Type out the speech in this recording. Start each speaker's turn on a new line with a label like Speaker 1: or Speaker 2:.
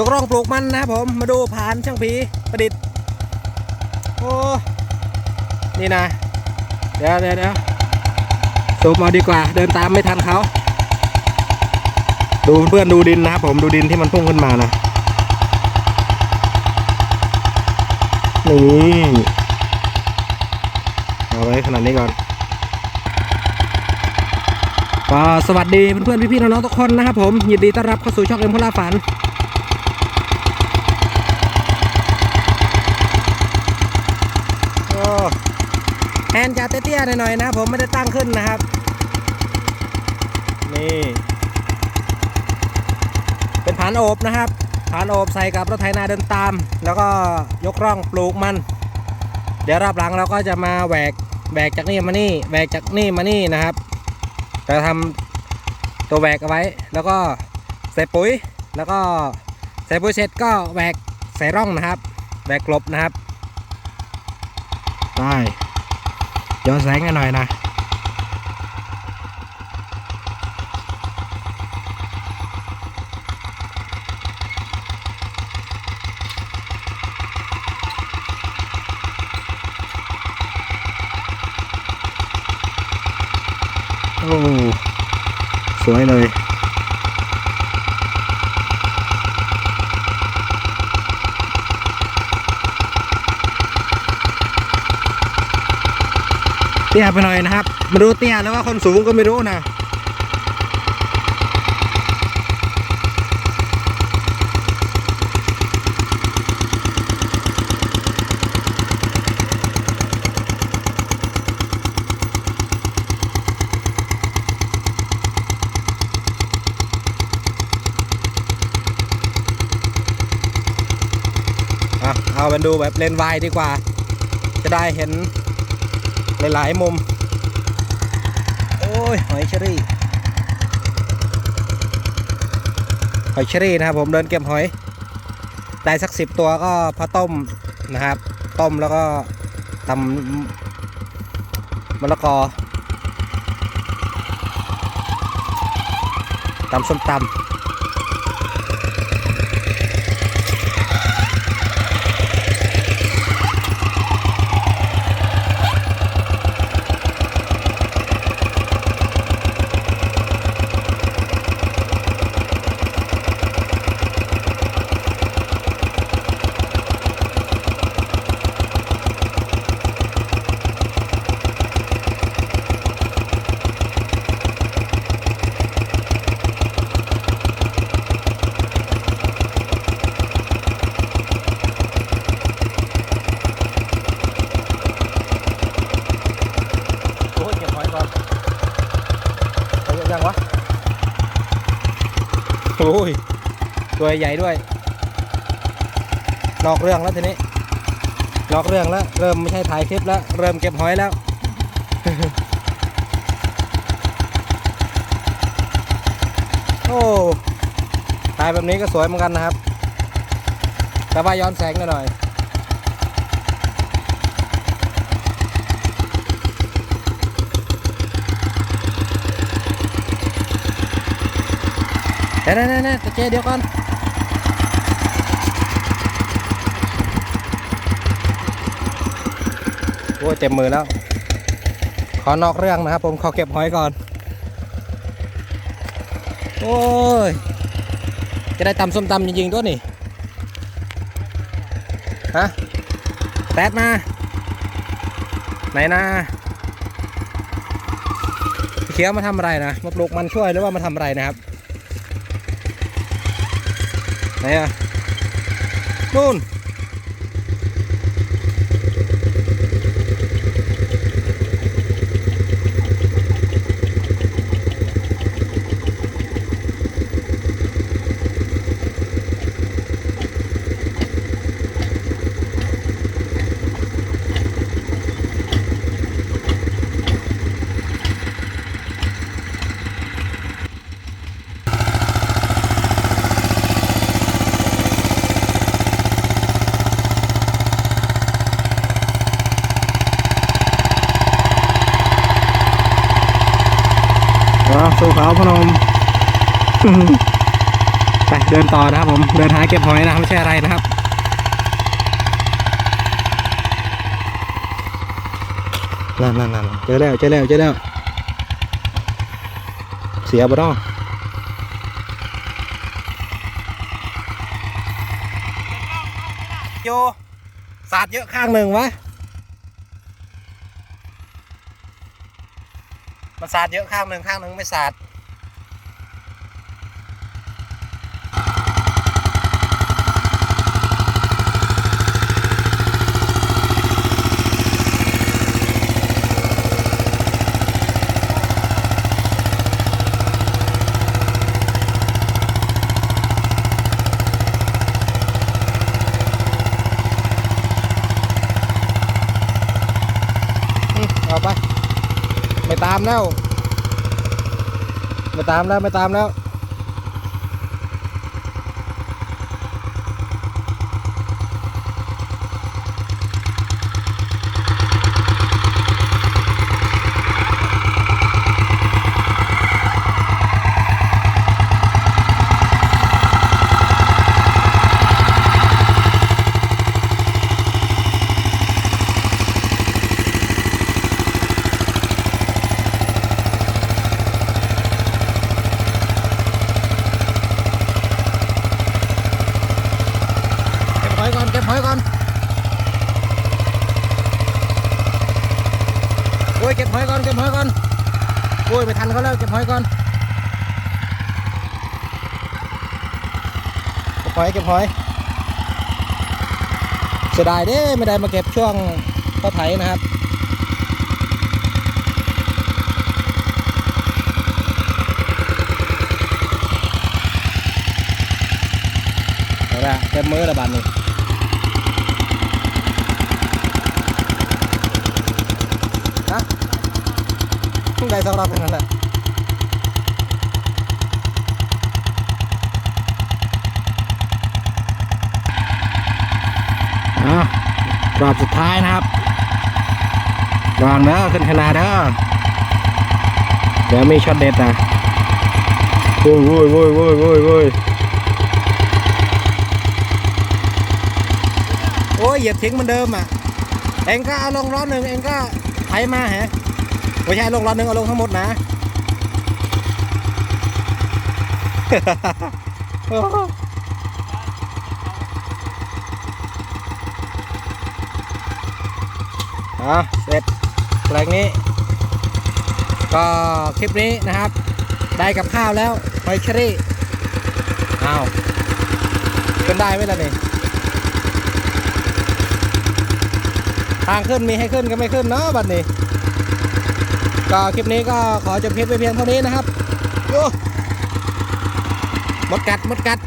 Speaker 1: ยกร่องปลูกมันนะผมมาดูผ่านช่างผีประดิษฐ์โอ้นี่นะ เดี๋ยวเดี๋ยวเดี๋ยวซูมเอาดีกว่า เดินตามไม่ทันเขาดูเพื่อนดูดินนะครับผมดูดินที่มันพุ่งขึ้นมานะนี่เอาไว้ขนาดนี้ก่อนก็สวัสดีเพื่อนๆพี่ๆน้องๆทุกคนนะครับผมยินดีต้อนรับเข้าสู่ช่องเอ็มพลาฝัน โอ้แฮ นด์จะเตี้ยๆหน่อยๆนะผมไม่ได้ตั้งขึ้นนะครับ นี่ เป็นผานโอบนะครับผานโอบใส่กับรถไถนาเดินตาม แล้วก็ยกร่องปลูกมัน เดี๋ยวรอบหลังเราก็จะมาแหวกแหวกจากนี่มานี่แหวกจากนี่มานี่นะครับจะทำตัวแหวกเอาไว้ แล้วก็ใส่ปุ๋ย แล้วก็ใส่ปุ๋ยเสร็จก็แหวกใส่ร่องนะครับแหวกกลบนะครับได้ ย้อนแสงกันหน่อยนะ โอ้ สวย เตี้ยไปหน่อยนะครับมาดูเตี้ยแล้วว่าคนสูงก็ไม่รู้นะอะเอาเป็นดูแบบเลนวายดีกว่า จะได้เห็น หลายๆมุม โอ้ยหอยเชอรี่ หอยเชอรี่นะครับผมเดินเก็บหอย ได้สักสิบตัวก็พอต้มนะครับ ต้มแล้วก็ตำมะละกอตำส้มตำ โอ้ยเก็บหอยก่อนไปเยอะยังวะ โอ้ย ตัวใหญ่ด้วยนอกเรื่องแล้วทีนี้นอกเรื่องแล้ว เริ่มไม่ใช่ถ่ายคลิปแล้ว เริ่มเก็บหอยแล้ว โอ้ถ่ายแบบนี้ก็สวยเหมือนกันนะครับ แต่ว่าย้อนแสงหน่อย เดี๋ยวๆๆๆตะเจเดี๋ยวก่อนโอ้ยเต็มมือแล้ว ขอนอกเรื่องนะครับผมขอเก็บหอยก่อน โอ้ย จะได้ตำส้มตำจริงๆด้วยนี่ ฮะ แตดมา ไหนนะเขียวมาทำอะไรนะ มาปลูกมันช่วยหรือว่ามาทำอะไรนะครับ ไห นอะนู่นว้าวสู่ขาวพนมไปเดินต่อนะครับผมเดินหาเก็บหอยนะไม่ใช่อะไรนะครับนั่นนั่นนั่นเจอแล้วเจอแล้วเจอแล้วเสียบ่ต้องโยสาดเยอะข้างหนึ่งวะ มันสาดเยอะข้างหนึ่งข้างหนึ่งไม่สาด อืมเอาไป ไม่ตาม แล้ว ไม่ตามแล้วไม่ตามแล้ว เก็บหอยก่อน เก็บหอยก่อน โอ้ย เก็บหอยก่อนเก็บหอยก่อนโอ้ยไม่ทันเขาแล้วเก็บหอยก่อนเก็บหอยเก็บหอยเสียดายเด้ไม่ได้มาเก็บช่วงเขาไถนะครับเอาละเต็มมือละบาทนี่ฮะเพิ่ง ได้สองรอบเท่านั้นแหละอะรอบสุดท้ายนะครับวางเด้อขึ้นขนาดเด้อเดี๋ยวมีช็อตเด็ดนะโว้ยโว้ยโว้ยโว้ยโว้ยโว้ยโอ้ยเหยียบทิ้งเหมือนเดิมอะ เองก็เอาลงร้อนหนึ่งเองก็ไถมาฮะ ไม่ใช่ลงร้อนหนึ่งเอาลงทั้งหมดนะโอ้โหอะเสร็จแปลงนี้ ก็คลิปนี้นะครับ ได้กับข้าวแล้วหอยเชอรี่อ้าวขึ้นได้ไหมล่ะนี่ทางขึ้นมีให้ขึ้นก็ไม่ขึ้นเนาะบัดนี้ ก็คลิปนี้ก็ขอจบคลิปไปเพียงเท่านี้นะครับโอ้มดกัดมดกัด